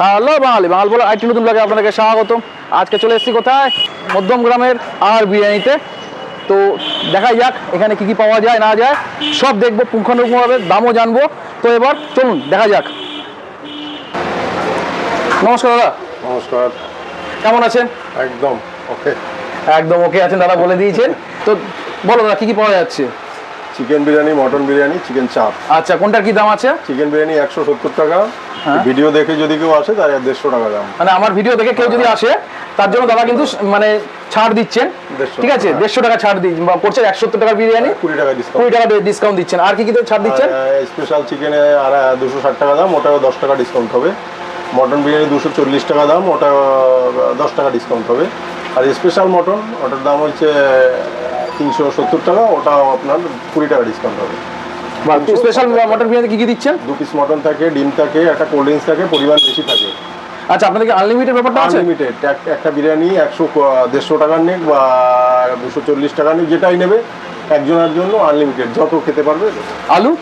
Hello বাঙালি বাঙাল বলে IT নতুন লাগে আপনাদেরকে স্বাগত আজকে চলে এসেছি কোথায়? মধ্যম গ্রামের আর বিরিয়ানিতে। তো দেখা যাক এখানে কি কি পাওয়া যায় না যায়। সব দেখব পুঙ্খানুপুঙ্খভাবে দামও জানব। তো এবার চলুন দেখা যাক। নমস্কার দাদা। নমস্কার। কেমন আছেন? একদম ওকে একদম ওকে আছেন দাদা বলে দিয়েছেন। তো বলো দাদা কি কি পাওয়া যাচ্ছে? Chicken biryani mutton biryani chicken chaap আচ্ছা কোনটার কি দাম আছে? চিকেন বিরিয়ানি একশো সত্তর টাকা। হ্যাঁ। ভিডিও দেখে যদি কেউ আসে তার দেড়শো টাকা দাম। মানে আমার ভিডিও দেখে কেউ যদি আসে তার জন্য দাদা কিন্তু মানে ছাড় দিচ্ছেন। ঠিক আছে? দেড়শো টাকা ছাড় দিচ্ছেন বা করছেন একশো টাকার বিরিয়ানি কুড়ি টাকা ডিসকাউন্ট কুড়ি টাকা ডিসকাউন্ট দিচ্ছেন। আর কি কি ছাড় দিচ্ছেন? স্পেশাল চিকেনে আর দুশো ষাট টাকা দাম ওটাও দশ টাকা ডিসকাউন্ট হবে। মটন বিরিয়ানি দুশো চল্লিশ টাকা দাম ওটা দশ টাকা ডিসকাউন্ট হবে। আর স্পেশাল মটন ওটার দাম হচ্ছে তিনশো সত্তর টাকা ওটাও আপনার কুড়ি টাকা ডিসকাউন্ট হবে। স্পেশাল মটন বিরিয়ানি কি কি দিচ্ছেন? দু পিস মটন থাকে ডিম থাকে একটা কোল্ড ড্রিঙ্কস থাকে পরিমাণ বেশি থাকে। আচ্ছা আপনাদের আনলিমিটেড ব্যাপারটা আছে? আনলিমিটেড একটা বিরিয়ানি একশো দেড়শো টাকার নেক বা দুশো চল্লিশ টাকা নিক যেটাই নেবে একজনের জন্য আনলিমিটেড যত খেতে পারবে। আলু?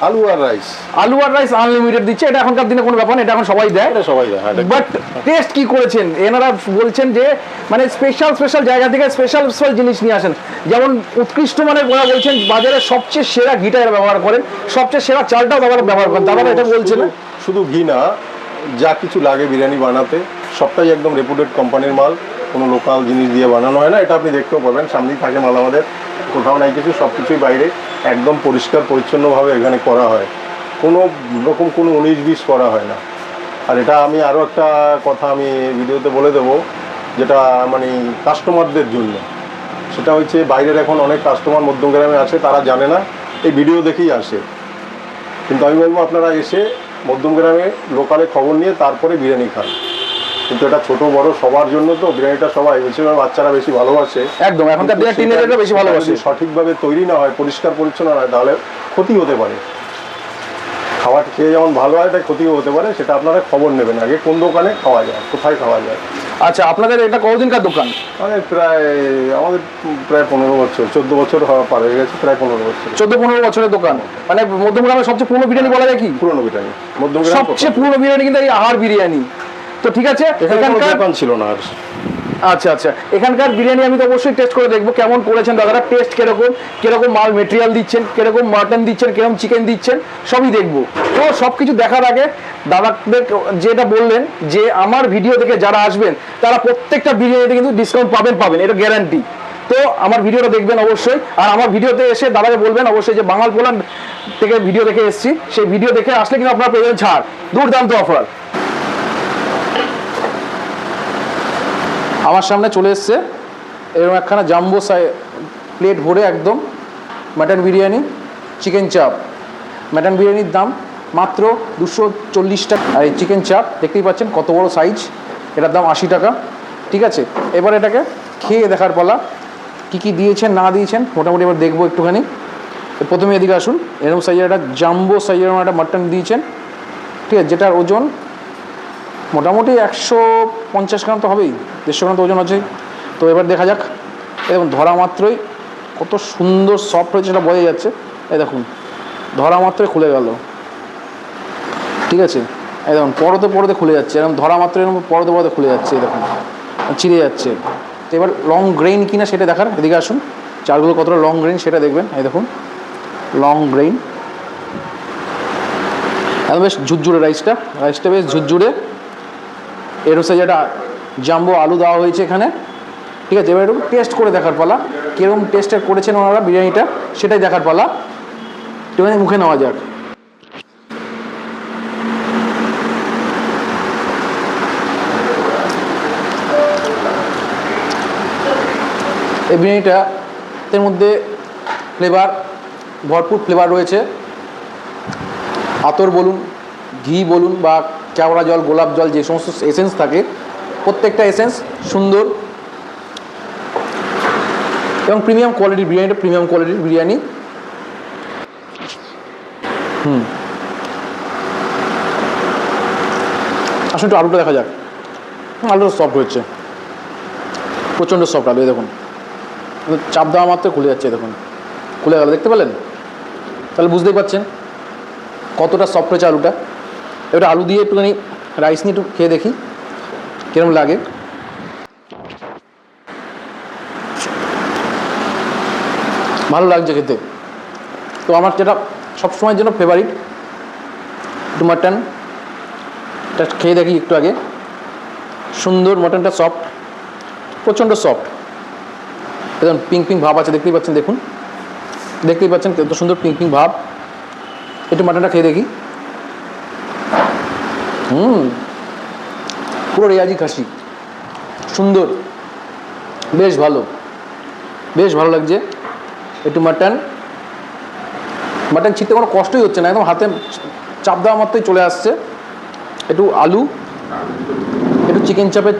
আলু আর রাইস। আলু আর রাইস আনলিমিটেড দিচ্ছে এটা এখনকার দিনে কোনো ব্যাপার না এটা এখন সবাই দেয়। এটা সবাই দেয় হ্যাঁ বাট টেস্ট কি করেছেন? এনারা বলছেন যে মানে স্পেশাল স্পেশাল জায়গা থেকে স্পেশাল স্পেশাল জিনিস নিয়ে আসেন। যেমন উৎকৃষ্ট মানের ওরা বলছেন বাজারে সবচেয়ে সেরা ঘিটা এরা ব্যবহার করেন সবচেয়ে সেরা চালটাও দাদা ব্যবহার করেন দাদা এটা বলছেন শুধু- শুধু ঘি না যা কিছু লাগে বিরিয়ানি বানাতে সবটাই একদম রেপুটেড কোম্পানির মাল। কোনো লোকাল জিনিস দিয়ে বানানো হয় না, এটা আপনি দেখতেও পাবেন। সামনেই থাকে মাল আমাদের। কোথাও নাই কিছু সব কিছুই বাইরে। একদম পরিষ্কার, পরিচ্ছন্নভাবে এখানে করা হয়। কোনো রকম কোনো উনিশ বিশ করা হয় না। আর এটা আমি আরও একটা কথা আমি ভিডিওতে বলে দেবো, যেটা মানে কাস্টমারদের জন্য। সেটা হচ্ছে বাইরের এখন অনেক কাস্টমার মধ্যমগ্রামে আছে, তারা জানে না, এই ভিডিও দেখেই আসে। কিন্তু আমি বলব আপনারা এসে মধ্যমগ্রামে লোকালে খবর নিয়ে তারপরে বিরিয়ানি খান। কিন্তু এটা ছোট বড় সবার জন্য তো। বিরিয়ানিটা সবাই বেশিরভাগ বাচ্চারা বেশি ভালোবাসে। একদম এখনকার দিনে টিনেজাররা বেশি ভালোবাসে। সঠিকভাবে তৈরি না হয় পরিষ্কার পরিচ্ছন্ন না হয় তাহলে ক্ষতি হতে পারে। খাবার খেয়ে যেমন ভালো হয় তাই ক্ষতিও হতে পারে। সেটা আপনারা খবর নেবেন আগে কোন দোকানে খাওয়া যায় কোথায় খাওয়া যায়। আচ্ছা আপনাদের এটা কতদিনকার দোকান? আমাদের প্রায় আমাদের প্রায় পনেরো বছর চোদ্দ বছর হওয়া পার হয়ে গেছে প্রায় পনেরো বছর। চোদ্দ পনেরো বছরের দোকান। মানে মধ্যমগ্রামের সবচেয়ে পুরনো বিরিয়ানি বলা যায় কি? পুরনো বিরিয়ানি মধ্যমগ্রাম সবচেয়ে পুরনো বিরিয়ানি কিন্তু এই আহার বিরিয়ানি। তো ঠিক আছে এখানকার দোকান ছিল না আর। আচ্ছা আচ্ছা। এখানকার বিরিয়ানি আমি তো অবশ্যই টেস্ট করে দেখব কেমন করেছেন দাদারা টেস্ট কীরকম কীরকম মাল মেটেরিয়াল দিচ্ছেন কীরকম মাটন দিচ্ছেন কীরকম চিকেন দিচ্ছেন সবই দেখব। তো সব কিছু দেখার আগে দাদাদের যেটা বললেন যে আমার ভিডিও দেখে যারা আসবেন তারা প্রত্যেকটা বিরিয়ানিতে কিন্তু ডিসকাউন্ট পাবেন পাবেন এটা গ্যারান্টি তো আমার ভিডিওটা দেখবেন অবশ্যই আর আমার ভিডিওতে এসে দাদাকে বলবেন অবশ্যই যে বাঙাল পোলান থেকে ভিডিও দেখে এসেছি সেই ভিডিও দেখে আসলে কিন্তু আপনারা পেয়ে যাবেন ছাড় দুর্দান্ত অফার আমার সামনে চলে এসছে। এরকম একখানা জাম্বো সাই প্লেট ভরে একদম mutton biryani chicken chaap mutton বিরিয়ানির দাম মাত্র দুশো চল্লিশ টাকা। এই চিকেন চাপ দেখতেই পাচ্ছেন কত বড় সাইজ এটার দাম আশি টাকা। ঠিক আছে? এবার এটাকে খেয়ে দেখার পালা। কী কী দিয়েছেন, না দিয়েছেন, মোটামুটি এবার দেখব একটুখানি। প্রথমে এদিকে আসুন। এরকম সাইজের একটা জাম্বো সাইজের একটা মাটন দিয়েছেন। ঠিক আছে? যেটার ওজন মোটামুটি একশো পঞ্চাশ গ্রাম তো হবেই, দেড়শো গ্রাম তো ওজন আছে। তো এবার দেখা যাক এবং ধরা মাত্রই কত সুন্দর সফট হয়েছে, সেটা বোঝা যাচ্ছে। এই দেখুন, ধরা মাত্রই খুলে গেল। ঠিক আছে? এই দেখুন, পরতে পরতে খুলে যাচ্ছে। এরকম ধরা মাত্র এরকম পরতে পরতে খুলে যাচ্ছে, এই দেখুন চিড়ে যাচ্ছে। তো এবার লং গ্রেইন কিনা সেটা দেখার, এদিকে আসুন। চালগুলো কতটা লং গ্রেইন সেটা দেখবেন, এই দেখুন লং গ্রেইন একদম বেশ ঝুরঝুরে রাইসটা রাইসটা বেশ ঝুরঝুরে এর সাইজ একটা জাম্বো আলু দেওয়া হয়েছে এখানে। ঠিক আছে, এবার একটু টেস্ট করে দেখার পালা। কীরকম টেস্টের করেছেন ওনারা বিরিয়ানিটা, সেটাই দেখার পালা। একটুখানি মুখে নেওয়া যাক। এই বিরিয়ানিটা এর মধ্যে ফ্লেভার ভরপুর ফ্লেভার রয়েছে। আতর বলুন, ঘি বলুন বা কেওড়া জল, গোলাপ জল, যে সমস্ত এসেন্স থাকে, প্রত্যেকটা এসেন্স সুন্দর এবং প্রিমিয়াম কোয়ালিটির বিরিয়ানিটা প্রিমিয়াম কোয়ালিটির বিরিয়ানি। হুম। আসুন একটু আলুটা দেখা যাক। আলুটা সফট হচ্ছে প্রচণ্ড সফট আলু দেখুন। চাপ দেওয়া মাত্র খুলে যাচ্ছে দেখুন। খুলে গেল, দেখতে পেলেন? তাহলে বুঝতেই পারছেন কতটা সফট হয়েছে আলুটা। এবার আলু দিয়ে একটুখানি রাইস নিয়ে একটু খেয়ে দেখি কিরম লাগে। ভালো লাগছে খেতে। তো আমার যেটা সবসময়ের জন্য ফেভারিট একটু মাটন এটা খেয়ে দেখি একটু আগে। সুন্দর মটনটা সফট প্রচণ্ড সফট একদম পিঙ্ক পিঙ্ক ভাব আছে, দেখতেই পাচ্ছেন, দেখুন। দেখতেই পাচ্ছেন, কত সুন্দর পিঙ্ক পিঙ্ক ভাব। একটু মাটনটা খেয়ে দেখি। হুম। পুরো রেয়াজি খাসি। সুন্দর। বেশ ভালো। বেশ ভালো লাগছে। একটু মাটন। মাটন ছিটতে কোনো কষ্টই হচ্ছে না। একদম হাতে চাপ দেওয়া মাত্রই চলে আসছে। একটু আলু। একটু চিকেন চাপের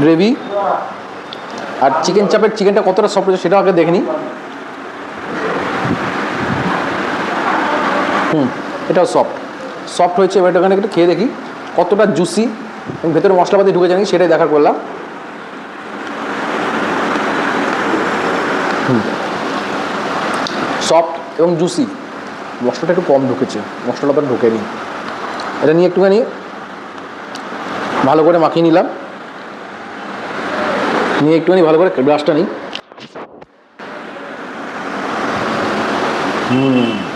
গ্রেভি। আর চিকেন চাপের চিকেনটা কতটা সফট হচ্ছে সেটা আগে দেখে নিই। হুম, এটাও সফট। সফট হয়েছে, এবার এখানে একটু খেয়ে দেখি কতটা জুসি এবং ভেতরে মশলাপাতি ঢুকে জানি, সেটাই দেখা করলাম। সফট এবং জুসি মশলাটা একটু কম ঢুকেছে, মশলাটা আবার ঢুকেনি। এটা নিয়ে একটুখানি ভালো করে মাখিয়ে নিলাম। নিয়ে একটুখানি ভালো করে ব্রাশটা নিই। হুম।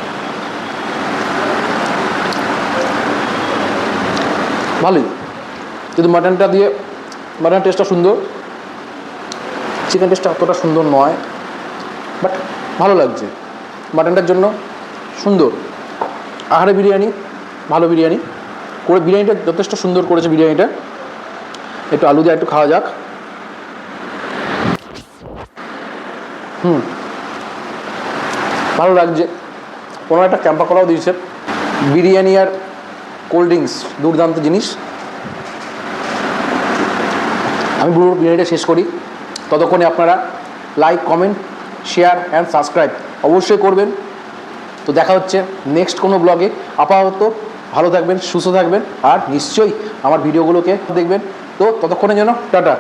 ভালোই। কিন্তু মাটনটা দিয়ে মাটনের টেস্টটা সুন্দর চিকেন টেস্টটা অতটা সুন্দর নয় বাট ভালো লাগছে। মাটনটার জন্য সুন্দর। আহারে বিরিয়ানি, ভালো বিরিয়ানি। করে বিরিয়ানিটা যথেষ্ট সুন্দর করেছে বিরিয়ানিটা। একটু আলু দিয়ে একটু খাওয়া যাক। হুম। ভালো লাগছে। কোনো একটা ক্যাম্পা করাও দিয়েছে। বিরিয়ানি আর কোল্ড ড্রিঙ্কস, দুর্দান্ত জিনিস। আমি পুরো বিরিয়ানিটা শেষ করি। ততক্ষণে আপনারা like comment share and subscribe অবশ্যই করবেন। তো দেখা হচ্ছে নেক্সট কোনো ব্লগে আপাতত ভালো থাকবেন, সুস্থ থাকবেন আর নিশ্চয়ই আমার ভিডিওগুলোকে দেখবেন। তো ততক্ষণের জন্য টাটা।